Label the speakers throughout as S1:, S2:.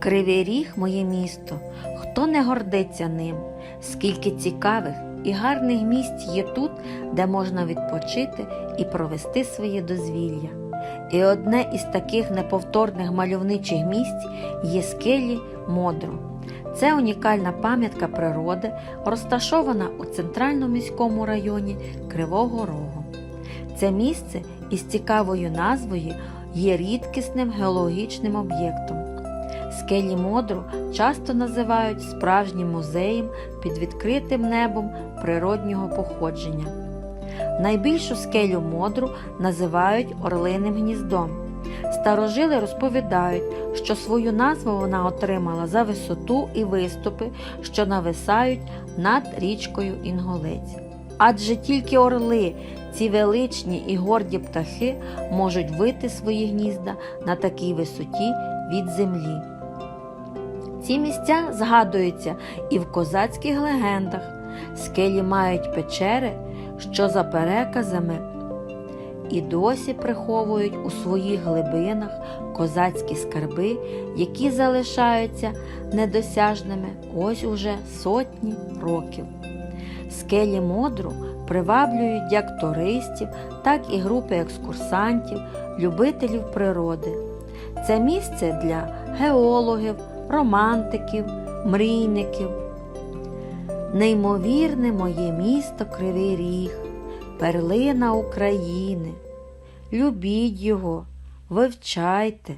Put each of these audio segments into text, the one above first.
S1: Кривий ріг моє місто, хто не гордиться ним, скільки цікавих і гарних місць є тут, де можна відпочити і провести своє дозвілля. І одне із таких неповторних мальовничих місць є скелі Модру. Це унікальна пам'ятка природи, розташована у центральному міському районі Кривого Рогу. Це місце із цікавою назвою є рідкісним геологічним об'єктом. Скелі Модру часто називають справжнім музеєм під відкритим небом природнього походження. Найбільшу скелю Модру називають Орлиним гніздом. Старожили розповідають, що свою назву вона отримала за висоту і виступи, що нависають над річкою Інголець. Адже тільки орли, ці величні і горді птахи, можуть вити свої гнізда на такій висоті від землі. Ці місця згадуються і в козацьких легендах. Скелі мають печери, що за переказами і досі приховують у своїх глибинах козацькі скарби, які залишаються недосяжними ось уже сотні років. Скелі Модру приваблюють як туристів, так і групи екскурсантів, любителів природи. Це місце для геологів, романтиків, мрійників. Неймовірне моє місто Кривий Ріг, перлина України. Любіть його, вивчайте,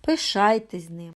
S1: пишайтесь ним.